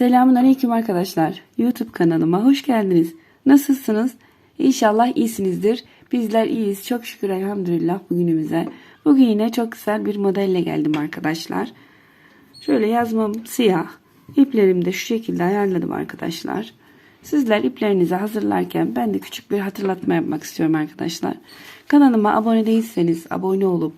Selamun Aleyküm arkadaşlar. YouTube kanalıma hoş geldiniz. Nasılsınız? İnşallah iyisinizdir. Bizler iyiyiz. Çok şükür elhamdülillah bugünümüze. Bugün yine çok güzel bir modelle geldim arkadaşlar. Şöyle yazmam siyah. İplerimi de şu şekilde ayarladım arkadaşlar. Sizler iplerinizi hazırlarken ben de küçük bir hatırlatma yapmak istiyorum arkadaşlar. Kanalıma abone değilseniz abone olup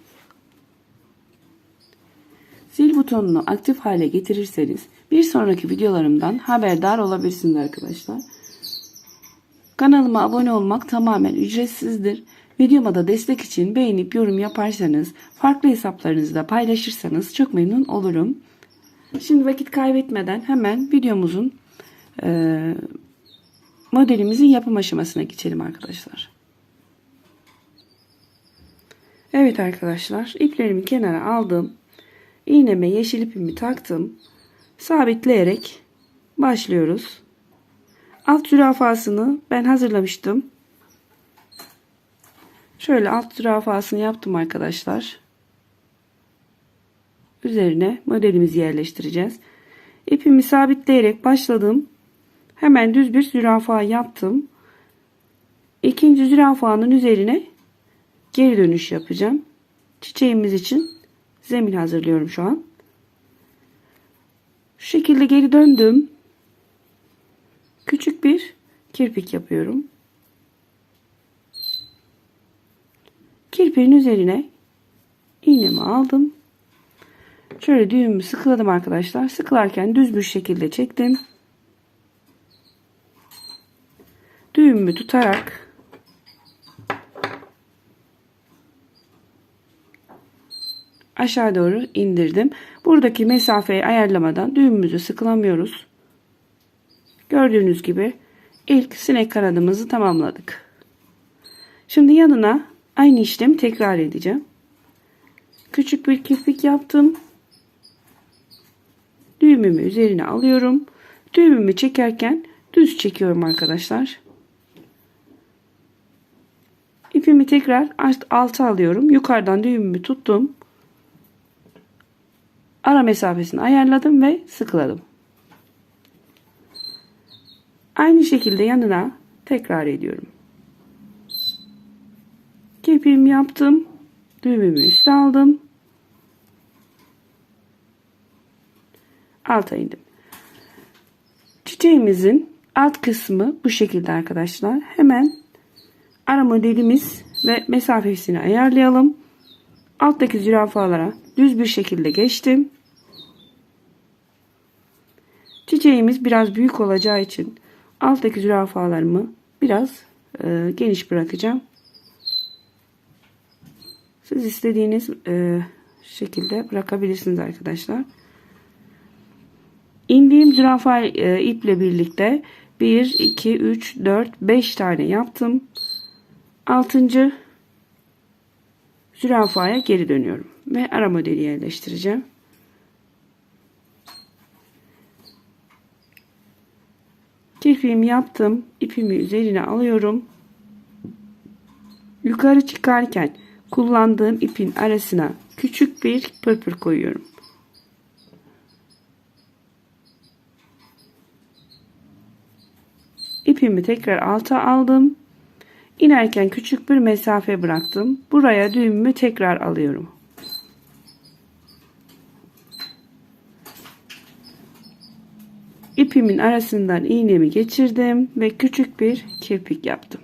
Zil butonunu aktif hale getirirseniz bir sonraki videolarımdan haberdar olabilirsiniz arkadaşlar. Kanalıma abone olmak tamamen ücretsizdir. Videoma da destek için beğenip yorum yaparsanız, farklı hesaplarınızda paylaşırsanız çok memnun olurum. Şimdi vakit kaybetmeden hemen videomuzun e, modelimizin yapım aşamasına geçelim arkadaşlar. Evet arkadaşlar iplerimi kenara aldım. İğneme yeşil ipimi taktım. Sabitleyerek başlıyoruz. Alt zürafasını ben hazırlamıştım. Şöyle alt zürafasını yaptım arkadaşlar. Üzerine modelimizi yerleştireceğiz. İpimi sabitleyerek başladım. Hemen düz bir zürafa yaptım. İkinci zürafanın üzerine geri dönüş yapacağım. Çiçeğimiz için zemin hazırlıyorum şu an. Şu şekilde geri döndüm. Küçük bir kirpik yapıyorum. Kirpiğin üzerine iğnemi aldım. Şöyle düğümü sıkıladım arkadaşlar. Sıkılarken düz bir şekilde çektim. Düğümü tutarak aşağı doğru indirdim. Buradaki mesafeyi ayarlamadan düğümümüzü sıkılamıyoruz. Gördüğünüz gibi ilk sinek kanadımızı tamamladık. Şimdi yanına aynı işlemi tekrar edeceğim. Küçük bir kirpik yaptım. Düğümümü üzerine alıyorum. Düğümümü çekerken düz çekiyorum arkadaşlar. İpimi tekrar alta alıyorum. Yukarıdan düğümümü tuttum. Ara mesafesini ayarladım ve sıkıladım. Aynı şekilde yanına tekrar ediyorum. Kirpiğimi yaptım. Düğümümü üste aldım. Alta indim. Çiçeğimizin alt kısmı bu şekilde arkadaşlar. Hemen ara modelimiz ve mesafesini ayarlayalım. Alttaki zürafalara düz bir şekilde geçtim. Çiçeğimiz biraz büyük olacağı için alttaki zürafalarımı biraz e, geniş bırakacağım. Siz istediğiniz e, şekilde bırakabilirsiniz arkadaşlar. İndiğim zürafa e, iple birlikte 1, 2, 3, 4, 5 tane yaptım. 6. zürafaya geri dönüyorum. Ve ara modeli yerleştireceğim. Kirpiğimi yaptım. İpimi üzerine alıyorum. Yukarı çıkarken kullandığım ipin arasına küçük bir pırpır koyuyorum. İpimi tekrar alta aldım. İnerken küçük bir mesafe bıraktım. Buraya düğümümü tekrar alıyorum. İpimin arasından iğnemi geçirdim ve küçük bir kirpik yaptım.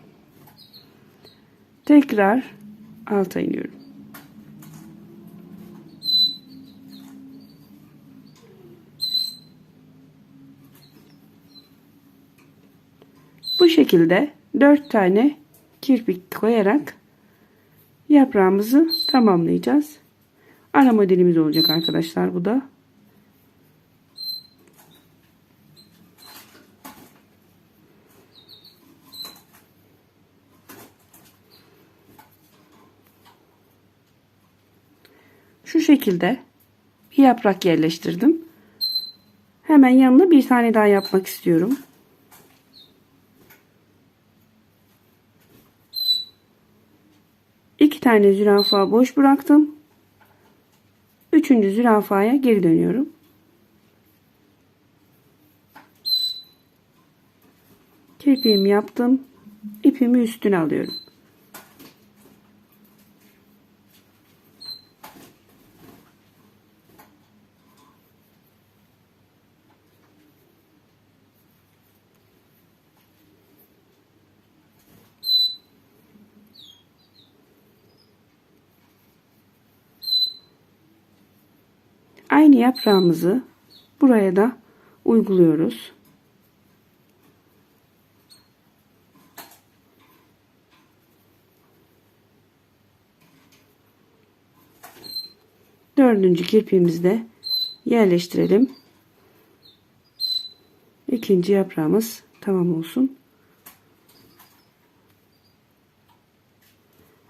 Tekrar alta iniyorum. Bu şekilde 4 tane kirpik koyarak yaprağımızı tamamlayacağız. Ara modelimiz olacak arkadaşlar bu da. Şu şekilde bir yaprak yerleştirdim. Hemen yanına bir tane daha yapmak istiyorum. 2 tane zürafa boş bıraktım. Üçüncü zürafaya geri dönüyorum. Kirpiğimi yaptım. İpimi üstüne alıyorum. Aynı yaprağımızı buraya da uyguluyoruz. Dördüncü kirpiğimizi de yerleştirelim. İkinci yaprağımız tamam olsun.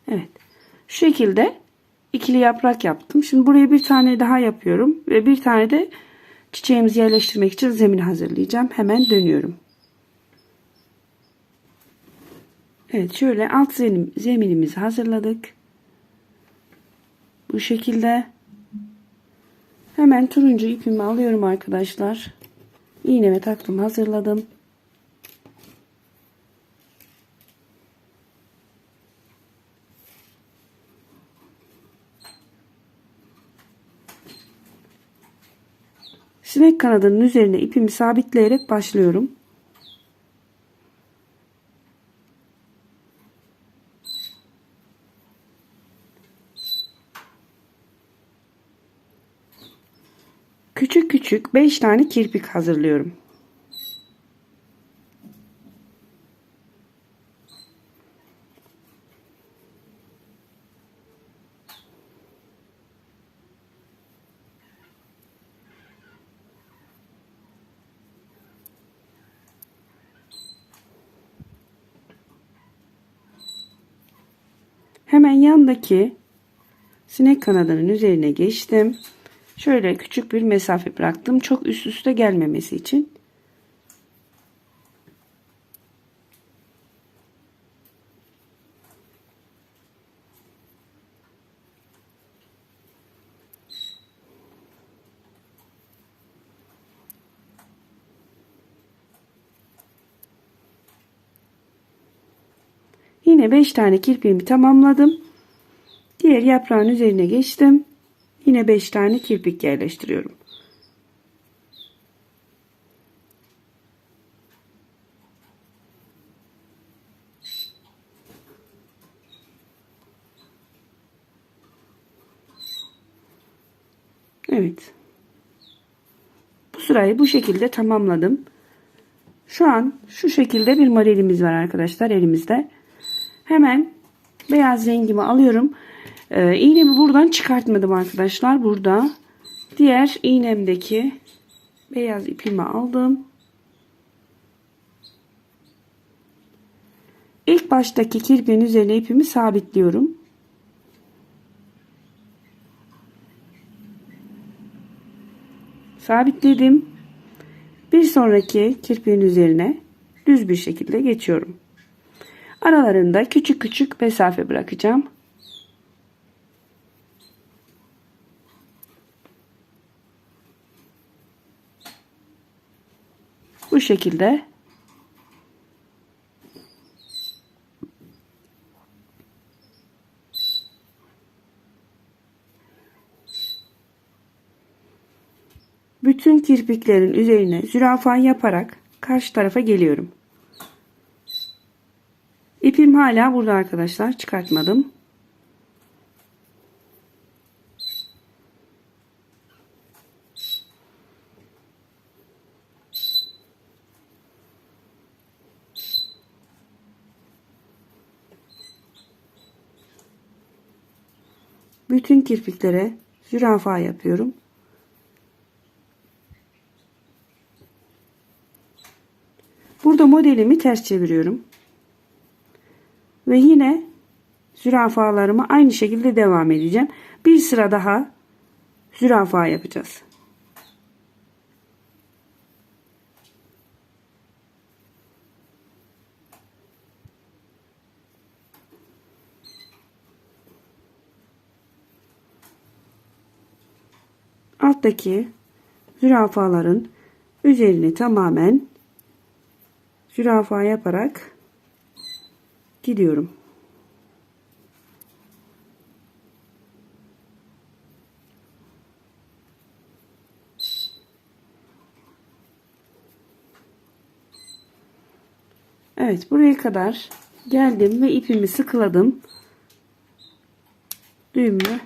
Evet. Şu şekilde ikili yaprak yaptım. Şimdi buraya bir tane daha yapıyorum ve bir tane de çiçeğimizi yerleştirmek için zemin hazırlayacağım. Hemen dönüyorum. Evet şöyle alt zemin, zeminimizi hazırladık. Bu şekilde hemen turuncu ipimi alıyorum arkadaşlar. İğneme taktım hazırladım. Sinek kanadının üzerine ipimi sabitleyerek başlıyorum. Küçük küçük 5 tane kirpik hazırlıyorum. Hemen yandaki sinek kanadının üzerine geçtim. Şöyle küçük bir mesafe bıraktım. Çok üst üste gelmemesi için. Yine 5 tane kirpiğimi tamamladım. Diğer yaprağın üzerine geçtim. Yine 5 tane kirpik yerleştiriyorum. Evet. Bu sırayı bu şekilde tamamladım. Şu an şu şekilde bir modelimiz var arkadaşlar elimizde. Hemen beyaz rengimi alıyorum. Ee, iğnemi buradan çıkartmadım arkadaşlar. Burada diğer iğnemdeki beyaz ipimi aldım. İlk baştaki kirpiğin üzerine ipimi sabitliyorum. Sabitledim. Bir sonraki kirpiğin üzerine düz bir şekilde geçiyorum. Aralarında küçük küçük mesafe bırakacağım. Bu şekilde bütün kirpiklerin üzerine zürafa yaparak karşı tarafa geliyorum. İpim hala burada arkadaşlar çıkartmadım. Bütün kirpiklere zürafa yapıyorum. Burada modelimi ters çeviriyorum. Ve yine zürafalarımı aynı şekilde devam edeceğim. Bir sıra daha zürafa yapacağız. alttaki zürafaların üzerine tamamen zürafa yaparak gidiyorum. Evet buraya kadar geldim ve ipimi sıkıladım. Düğümle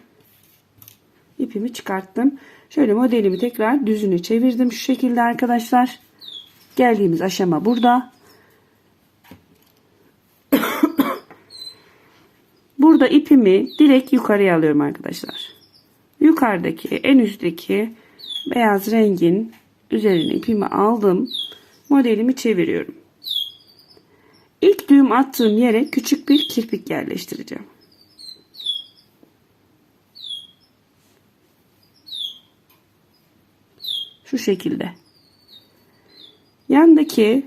ipimi çıkarttım. Şöyle modelimi tekrar düzünü çevirdim şu şekilde arkadaşlar. Geldiğimiz aşama burada. Burada ipimi direkt yukarıya alıyorum arkadaşlar. Yukarıdaki en üstteki beyaz rengin üzerine ipimi aldım. Modelimi çeviriyorum. İlk düğüm attığım yere küçük bir kirpik yerleştireceğim. Şu şekilde. Yandaki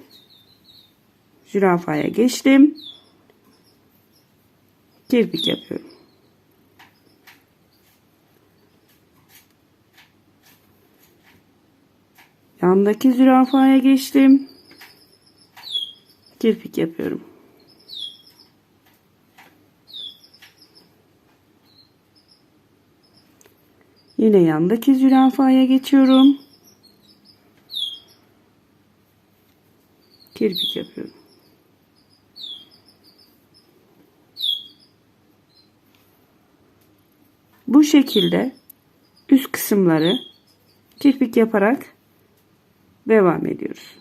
zürafaya geçtim. Kirpik yapıyorum. Yandaki zürafaya geçtim. Kirpik yapıyorum. Yine yandaki zürafaya geçiyorum. Kirpik yapıyorum. Bu şekilde üst kısımları kirpik yaparak devam ediyoruz.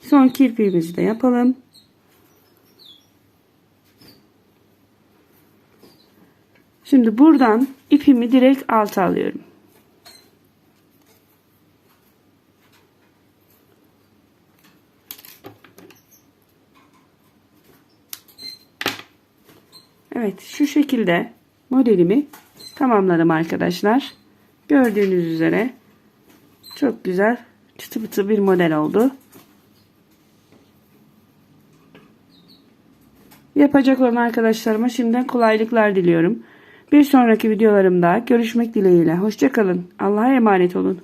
Son kirpiğimizi de yapalım. Şimdi buradan ipimi direkt alta alıyorum. Evet şu şekilde modelimi tamamladım arkadaşlar. Gördüğünüz üzere çok güzel çıtı pıtı bir model oldu. Yapacak olan arkadaşlarıma şimdiden kolaylıklar diliyorum. Bir sonraki videolarımda görüşmek dileğiyle. Hoşçakalın. Allah'a emanet olun.